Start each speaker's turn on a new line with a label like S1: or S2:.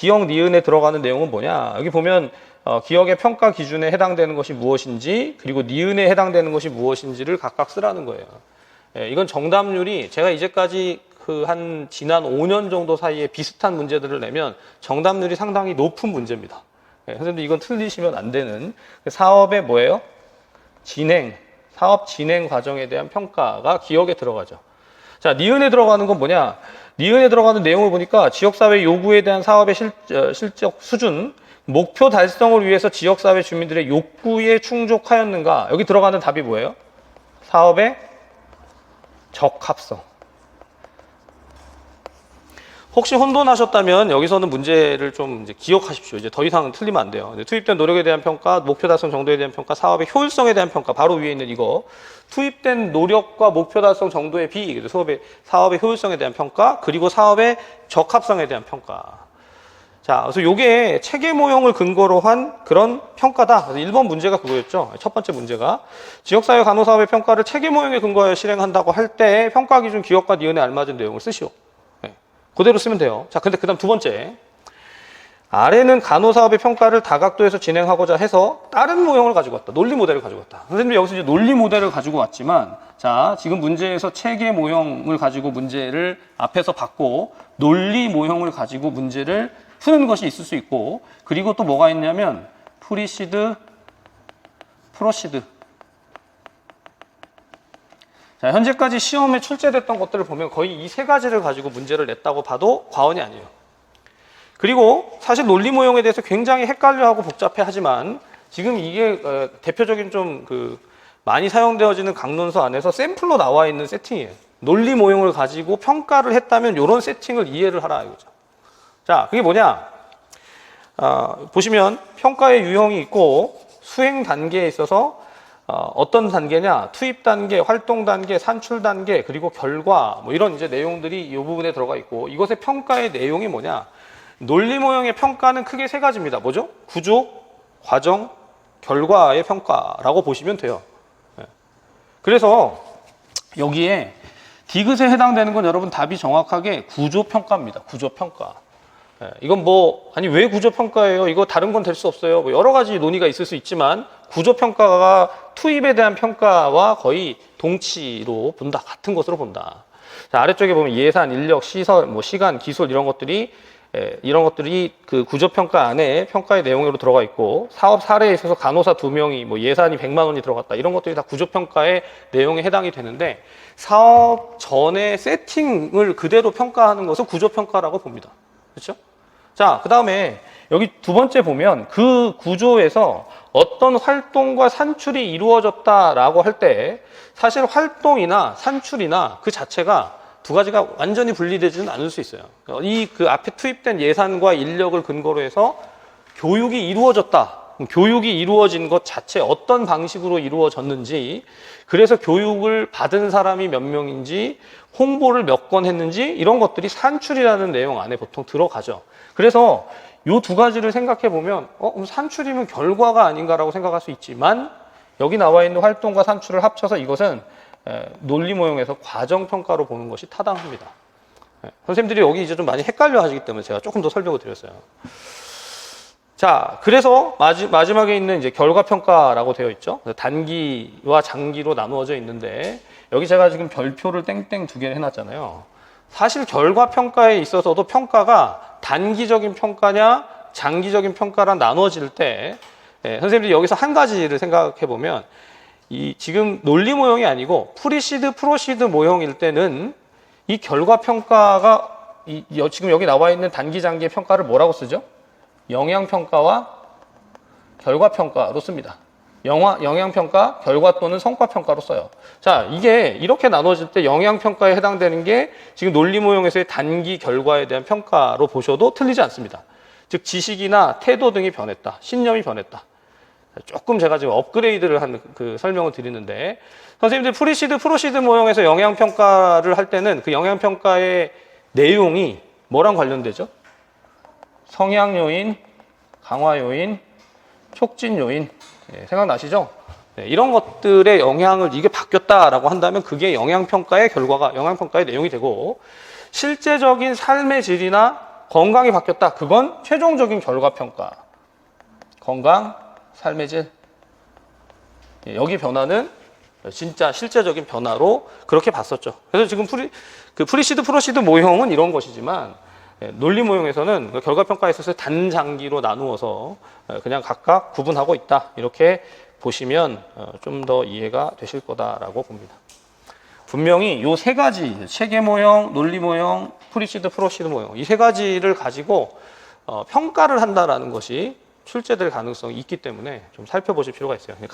S1: 기억 니은에 들어가는 내용은 뭐냐? 여기 보면 어, 기억의 평가 기준에 해당되는 것이 무엇인지 그리고 니은에 해당되는 것이 무엇인지를 각각 쓰라는 거예요. 예, 이건 정답률이 제가 이제까지 그 한 지난 5년 정도 사이에 비슷한 문제들을 내면 정답률이 상당히 높은 문제입니다. 예, 선생님들 이건 틀리시면 안 되는 사업의 뭐예요? 진행, 사업 진행 과정에 대한 평가가 기억에 들어가죠. 자, 니은에 들어가는 건 뭐냐? 니은에 들어가는 내용을 보니까 지역사회 요구에 대한 사업의 실, 어, 실적 수준, 목표 달성을 위해서 지역사회 주민들의 욕구에 충족하였는가? 여기 들어가는 답이 뭐예요? 사업의 적합성. 혹시 혼돈하셨다면 여기서는 문제를 좀 이제 기억하십시오. 이제 더 이상 틀리면 안 돼요. 투입된 노력에 대한 평가, 목표 달성 정도에 대한 평가, 사업의 효율성에 대한 평가, 바로 위에 있는 이거. 투입된 노력과 목표 달성 정도의 비, 사업의, 사업의 효율성에 대한 평가, 그리고 사업의 적합성에 대한 평가. 자, 그래서 요게 체계 모형을 근거로 한 그런 평가다. 그래서 1번 문제가 그거였죠. 첫 번째 문제가 지역사회 간호사업의 평가를 체계 모형에 근거하여 실행한다고 할 때 평가 기준 기업과 니은에 알맞은 내용을 쓰시오. 네. 그대로 쓰면 돼요. 자, 근데 그 다음 두 번째. 아래는 간호사업의 평가를 다각도에서 진행하고자 해서 다른 모형을 가지고 왔다. 논리 모델을 가지고 왔다. 선생님이 여기서 이제 논리 모델을 가지고 왔지만, 자, 지금 문제에서 체계 모형을 가지고 문제를 앞에서 받고, 논리 모형을 가지고 문제를 푸는 것이 있을 수 있고, 그리고 또 뭐가 있냐면, 프리시드, 프로시드. 자, 현재까지 시험에 출제됐던 것들을 보면 거의 이 세 가지를 가지고 문제를 냈다고 봐도 과언이 아니에요. 그리고 사실 논리 모형에 대해서 굉장히 헷갈려하고 복잡해 하지만 지금 이게 어, 대표적인 좀 그 많이 사용되어지는 강론서 안에서 샘플로 나와 있는 세팅이에요. 논리 모형을 가지고 평가를 했다면 이런 세팅을 이해를 하라 이거죠. 자, 그게 뭐냐? 어, 보시면 평가의 유형이 있고 수행 단계에 있어서 어, 어떤 단계냐? 투입 단계, 활동 단계, 산출 단계, 그리고 결과 뭐 이런 이제 내용들이 이 부분에 들어가 있고 이것의 평가의 내용이 뭐냐? 논리 모형의 평가는 크게 세 가지입니다. 뭐죠? 구조, 과정, 결과의 평가라고 보시면 돼요. 예. 그래서 여기에 디귿에 해당되는 건 여러분 답이 정확하게 구조 평가입니다. 구조 평가. 예, 이건 뭐 아니 왜 구조 평가예요? 이거 다른 건 될 수 없어요. 뭐 여러 가지 논의가 있을 수 있지만 구조 평가가 투입에 대한 평가와 거의 동치로 본다. 같은 것으로 본다. 자, 아래쪽에 보면 예산, 인력, 시설, 뭐 시간, 기술 이런 것들이 예, 이런 것들이 그 구조 평가 안에 평가의 내용으로 들어가 있고 사업 사례에 있어서 간호사 두 명이 뭐 예산이 100만 원이 들어갔다 이런 것들이 다 구조 평가의 내용에 해당이 되는데 사업 전에 세팅을 그대로 평가하는 것을 구조 평가라고 봅니다. 그렇죠? 자, 그 다음에 여기 두 번째 보면 그 구조에서 어떤 활동과 산출이 이루어졌다라고 할 때 사실 활동이나 산출이나 그 자체가 두 가지가 완전히 분리되지는 않을 수 있어요. 이 그 앞에 투입된 예산과 인력을 근거로 해서 교육이 이루어졌다. 교육이 이루어진 것 자체 어떤 방식으로 이루어졌는지 그래서 교육을 받은 사람이 몇 명인지 홍보를 몇 건 했는지 이런 것들이 산출이라는 내용 안에 보통 들어가죠. 그래서 요 두 가지를 생각해 보면 어 그럼 산출이면 결과가 아닌가라고 생각할 수 있지만 여기 나와 있는 활동과 산출을 합쳐서 이것은 에, 논리 모형에서 과정 평가로 보는 것이 타당합니다. 예, 선생님들이 여기 이제 좀 많이 헷갈려 하시기 때문에 제가 조금 더 설명을 드렸어요. 자, 그래서 마지, 마지 막에 있는 이제 결과 평가라고 되어 있죠. 단기와 장기로 나누어져 있는데 여기 제가 지금 별표를 땡땡 두 개를 해놨잖아요. 사실 결과 평가에 있어서도 평가가 단기적인 평가냐 장기적인 평가랑 나누어질 때 예, 선생님들이 여기서 한 가지를 생각해 보면 이 지금 논리 모형이 아니고 프리시드 프로시드 모형일 때는 이 결과 평가가 이, 여- 지금 여기 나와 있는 단기 장기의 평가를 뭐라고 쓰죠? 영향 평가와 결과 평가로 씁니다. 영화, 영향 평가, 결과 또는 성과 평가로 써요. 자, 이게 이렇게 나눠질 때 영향 평가에 해당되는 게 지금 논리 모형에서의 단기 결과에 대한 평가로 보셔도 틀리지 않습니다. 즉 지식이나 태도 등이 변했다. 신념이 변했다. 조금 제가 지금 업그레이드를 한 그 설명을 드리는데 선생님들 프리시드 프로시드 모형에서 영향 평가를 할 때는 그 영향 평가의 내용이 뭐랑 관련되죠? 성향 요인, 강화 요인, 촉진 요인 예, 생각나시죠? 네, 이런 것들의 영향을 이게 바뀌었다라고 한다면 그게 영향 평가의 결과가 영향 평가의 내용이 되고 실제적인 삶의 질이나 건강이 바뀌었다. 그건 최종적인 결과 평가. 건강, 삶의 질. 예, 여기 변화는 진짜 실제적인 변화로 그렇게 봤었죠. 그래서 지금 프리, 그 프리시드, 프로시드 모형은 이런 것이지만 예, 논리 모형에서는 그 결과 평가에 있어서 단장기로 나누어서 예, 그냥 각각 구분하고 있다. 이렇게 보시면 좀 더 이해가 되실 거다라고 봅니다. 분명히 요 세 가지 체계 모형, 논리 모형, 프리시드, 프로시드 모형 이 세 가지를 가지고 어, 평가를 한다라는 것이 출제될 가능성이 있기 때문에 좀 살펴보실 필요가 있어요. 가장